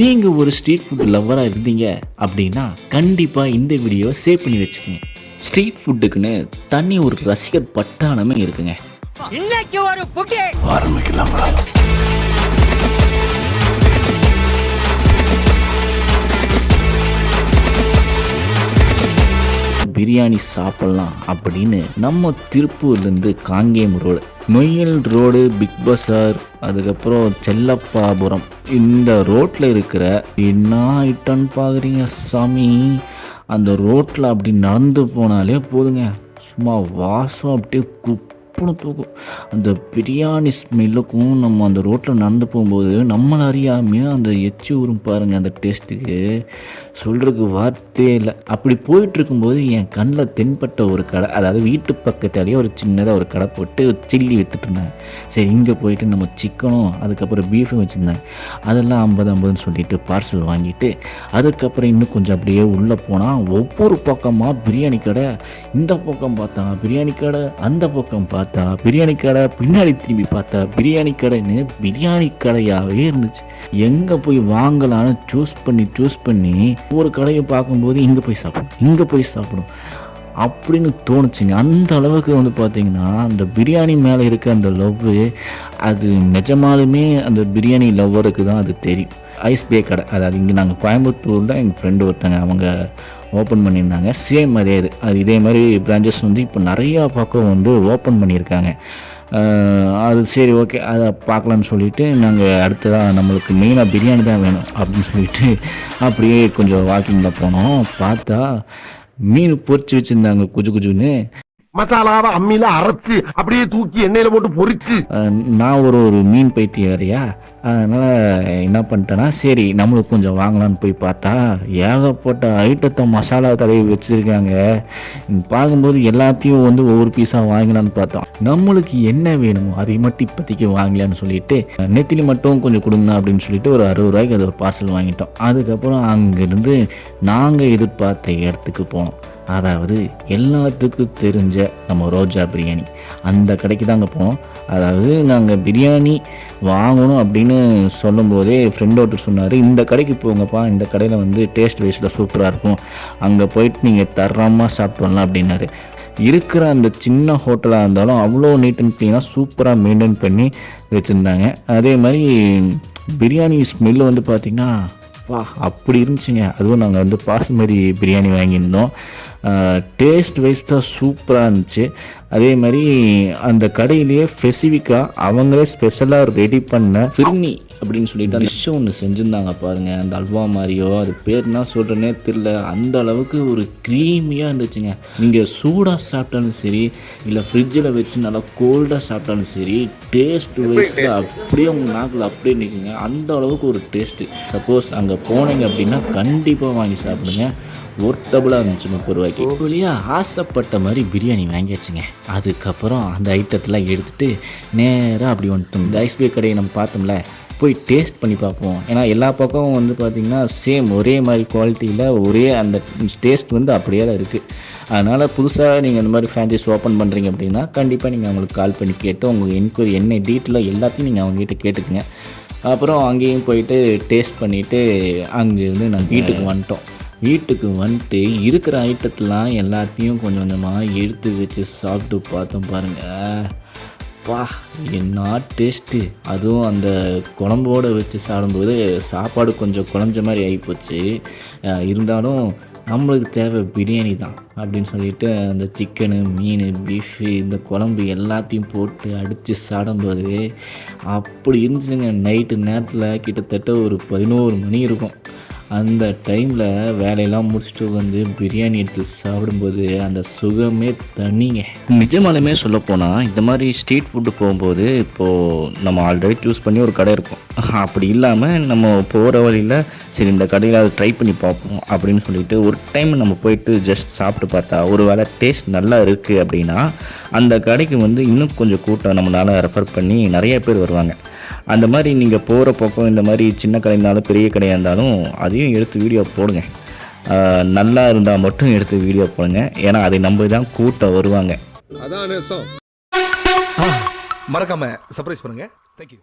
நீங்கள் ஒரு street food லவ்வராக இருந்தீங்க அப்படின்னா கண்டிப்பாக இந்த வீடியோவை சேவ் பண்ணி வச்சுக்கோங்க. ஸ்ட்ரீட் ஃபுட்டுக்குன்னு தனி ஒரு ரசிகர் பட்டாளமே இருக்குங்க. இன்னைக்கு ஒரு புட்டி. பிரியாணி சாப்பிட்லாம் அப்படின்னு நம்ம திருப்பூர்லேருந்து காங்கேயம் ரோடு. மொய்யல் ரோடு பிக் பஸார் அதுக்கப்புறம் செல்லப்பாபுரம். இந்த ரோட்டில் இருக்கிற என்ன ஐட்டம்னு பார்க்குறீங்க சாமி? அந்த ரோட்டில் அப்படி நடந்து போனாலே போதுங்க. சும்மா வாசம் அப்படியே குப்புன்னு தூக்கும் அந்த பிரியாணி ஸ்மெல்லுக்கும் நம்ம அந்த ரோட்டில் நடந்து போகும்போது நம்மளை அறியாமையே அந்த எச்சி ஊரும் பாருங்கள் அந்த டேஸ்ட்டுக்கு சொல்கிறதுக்கு வார்த்தையே இல்லை. அப்படி போயிட்டு இருக்கும்போது என் கண்ணில் தென்பட்ட ஒரு கடை அதாவது வீட்டு பக்கத்தாலேயே ஒரு சின்னதாக ஒரு கடை போட்டு சில்லி வித்துட்டு இருந்தாங்க சரி இங்கே போயிட்டு நம்ம சிக்கனும் அதுக்கப்புறம் பீஃபும் வச்சுருந்தாங்க அதெல்லாம் ஐம்பது ஐம்பதுன்னு சொல்லிட்டு பார்சல் வாங்கிட்டு அதுக்கப்புறம் இன்னும் கொஞ்சம் அப்படியே உள்ளே போனால் ஒவ்வொரு பக்கமாக பிரியாணி கடை இந்த பக்கம் பார்த்தா பிரியாணி கடை அந்த பக்கம் பார்த்தா பார்த்தா பிரியாணி கடை பின்னாடி திரும்பி பார்த்தா பிரியாணி கடைன்னு பிரியாணி கடையாகவே இருந்துச்சு. எங்கே போய் வாங்கலான்னு சூஸ் பண்ணி சூஸ் பண்ணி ஒரு கடையை பார்க்கும்போது இங்கே போய் சாப்பிடும் இங்கே போய் சாப்பிடும் அப்படின்னு தோணுச்சுங்க. அந்த அளவுக்கு வந்து பார்த்தீங்கன்னா அந்த பிரியாணி மேலே இருக்க அந்த லவ்வு அது நிஜமாலுமே அந்த பிரியாணி லவ்வருக்கு தான் அது தெரியும். ஐஸ் பே கடை அதாவது இங்கே நாங்கள் கோயம்புத்தூர் தான் எங்கள் ஃப்ரெண்டு ஒருத்தங்க அவங்க ஓப்பன் பண்ணியிருந்தாங்க. சேம் அதே இது அது இதே மாதிரி பிரான்ச்சஸ் வந்து இப்போ நிறையா பக்கம் வந்து ஓப்பன் பண்ணியிருக்காங்க. அது சரி ஓகே அதை பார்க்கலான்னு சொல்லிவிட்டு நாங்கள் அடுத்ததாக நம்மளுக்கு மெயினாக பிரியாணி தான் வேணும் அப்படின்னு சொல்லிட்டு அப்படியே கொஞ்சம் வாக்கிங்கில் போனோம். பார்த்தா மீன் பொறிச்சு வச்சுருந்தாங்க குஜு குஜுன்னு. மசாலாவை அம்மியில அரைச்சு அப்படியே தூக்கி எண்ணெயில போட்டு பொறிச்சு. நான் ஒரு ஒரு மீன் பைத்தியாரியா அதனால் என்ன பண்ணிட்டேன்னா சரி நம்மளுக்கு கொஞ்சம் வாங்கலாம்னு போய் பார்த்தா ஏகப்பட்ட ஐட்டத்தை மசாலா தடவி வச்சுருக்காங்க. பார்க்கும்போது எல்லாத்தையும் வந்து ஒவ்வொரு பீஸாக வாங்கலாம்னு பார்த்தோம். நம்மளுக்கு என்ன வேணுமோ அதை மட்டும் இப்போதைக்கு வாங்கலான்னு சொல்லிட்டு நெத்திலி மட்டும் கொஞ்சம் கொடுங்க அப்படின்னு சொல்லிட்டு ஒரு அறுபது ரூபாய்க்கு அது ஒரு பார்சல் வாங்கிட்டோம். அதுக்கப்புறம் அங்கேருந்து நாங்கள் எதிர்பார்த்த இடத்துக்கு போனோம். அதாவது எல்லாத்துக்கும் தெரிஞ்ச நம்ம ரோஜா பிரியாணி. அந்த கடைக்கு தாங்க போனோம். அதாவது நாங்கள் பிரியாணி வாங்கணும் அப்படின்னு சொல்லும்போதே ஃப்ரெண்ட் ஒருத்தர் சொன்னார் இந்த கடைக்கு போங்கப்பா இந்த கடையில் வந்து டேஸ்ட் வைஸில் சூப்பராக இருக்கும். அங்கே போயிட்டு நீங்கள் தரமாக சாப்பிட்டு வரலாம் அப்படின்னாரு. இருக்கிற அந்த சின்ன ஹோட்டலாக இருந்தாலும் அவ்வளோ நீட் அண்ட் க்ளீனாக சூப்பராக மெயின்டைன் பண்ணி வச்சுருந்தாங்க. அதே மாதிரி பிரியாணி ஸ்மெல்லு வந்து பார்த்திங்கன்னா வா அப்படி இருந்துச்சுங்க. அதுவும் நாங்கள் வந்து பாசுமதி பிரியாணி வாங்கியிருந்தோம். டேஸ்ட் வைஸ் தான் சூப்பராக இருந்துச்சு. அதே மாதிரி அந்த கடையிலேயே ஸ்பெசிஃபிக்காக அவங்களே ஸ்பெஷலாக ரெடி பண்ண ஃபிர்னி அப்படின்னு சொல்லிட்டு டிஷ் ஒன்று செஞ்சுருந்தாங்க பாருங்கள் அந்த அல்வா மாதிரியோ அது பேர் என்ன சொல்கிறேனே தெரில அந்த அளவுக்கு ஒரு க்ரீமியாக இருந்துச்சுங்க. நீங்கள் சூடாக சாப்பிட்டாலும் சரி இல்லை ஃப்ரிட்ஜில் வச்சு நல்லா கோல்டாக சாப்பிட்டாலும் சரி டேஸ்ட் வைஸில் அப்படியே உங்கள் நாக்கில் அப்படியே நிற்குங்க அந்த அளவுக்கு ஒரு டேஸ்ட்டு சப்போஸ் அங்கே போனீங்க அப்படின்னா கண்டிப்பாக வாங்கி சாப்பிடுங்க. ஒர்த்தபுளாக இருந்துச்சு முப்பது ரூபாய்க்கு. வழியாக ஆசைப்பட்ட மாதிரி பிரியாணி வாங்கியாச்சுங்க. அதுக்கப்புறம் அந்த ஐட்டத்தெல்லாம் எடுத்துகிட்டு நேராக அப்படி வந்துட்டோம். இந்த ஐஸ் பே கடையை நம்ம பார்த்தோம்ல போய் டேஸ்ட் பண்ணி பார்ப்போம். ஏன்னா எல்லா பக்கமும் வந்து பார்த்திங்கன்னா சேம் ஒரே மாதிரி குவாலிட்டியில் ஒரே அந்த டேஸ்ட் வந்து அப்படியே தான் இருக்குது அதனால் புதுசாக நீங்கள் இந்த மாதிரி ஃப்ரான்ச்சைஸ் ஓப்பன் பண்ணுறீங்க அப்படின்னா கண்டிப்பாக நீங்கள் அவங்களுக்கு கால் பண்ணி கேட்டு உங்கள் என்கொயரி என்ன டீட்டெயிலாக எல்லாத்தையும் நீங்கள் அவங்ககிட்ட கேட்டுக்குங்க. அப்புறம் அங்கேயும் போயிட்டு டேஸ்ட் பண்ணிவிட்டு அங்கேருந்து நான் வீட்டுக்கு வந்துட்டோம். வீட்டுக்கு வந்துட்டு இருக்கிற ஐட்டத்தெலாம் எல்லாத்தையும் கொஞ்சம் கொஞ்சமாக எடுத்து வச்சு சாப்பிட்டு பார்த்தோம் பாருங்கள் பா என்ன டேஸ்ட்டு அதுவும் அந்த குழம்போடு வச்சு சாப்பிடும்போது சாப்பாடு கொஞ்சம் குழஞ்ச மாதிரி ஆகிப்போச்சு இருந்தாலும் நம்மளுக்கு தேவை பிரியாணி தான் அப்படின்னு சொல்லிட்டு அந்த சிக்கனு மீன் பீஃபு இந்த குழம்பு எல்லாத்தையும் போட்டு அடித்து சாடும்போது அப்படி இருந்துச்சுங்க. நைட்டு நேரத்தில் கிட்டத்தட்ட ஒரு பதினோரு மணி இருக்கும். அந்த டைமில் வேலையெல்லாம் முடிச்சுட்டு வந்து பிரியாணி எடுத்து சாப்பிடும்போது அந்த சுகமே தனிங்க. நிஜமாலுமே சொல்லப்போனால் இந்த மாதிரி ஸ்ட்ரீட் ஃபுட்டு போகும்போது இப்போது நம்ம ஆல்ரெடி சூஸ் பண்ணி ஒரு கடை இருக்கும். அப்படி இல்லாமல் நம்ம போகிற வழியில் சரி இந்த கடையில் அதை ட்ரை பண்ணி பார்ப்போம் அப்படின்னு சொல்லிட்டு ஒரு டைம் நம்ம போயிட்டு ஜஸ்ட் சாப்பிட்டு பார்த்தா ஒரு வேளை டேஸ்ட் நல்லா இருக்குது அப்படின்னா அந்த கடைக்கு வந்து இன்னும் கொஞ்சம் கூட்டம் நம்மளால் ரெஃபர் பண்ணி நிறைய பேர் வருவாங்க. அந்த மாதிரி நீங்கள் போகிற பக்கம் இந்த மாதிரி சின்ன கடை இருந்தாலும் பெரிய கடையாக இருந்தாலும் அதையும் எடுத்து வீடியோ போடுங்க. நல்லா இருந்தால் மட்டும் எடுத்து வீடியோ போடுங்க. ஏன்னா அதை நம்பி தான் கூட்டம் வருவாங்க. அதான் மறக்காம சர்ப்ரைஸ் பண்ணுங்க. தேங்க்யூ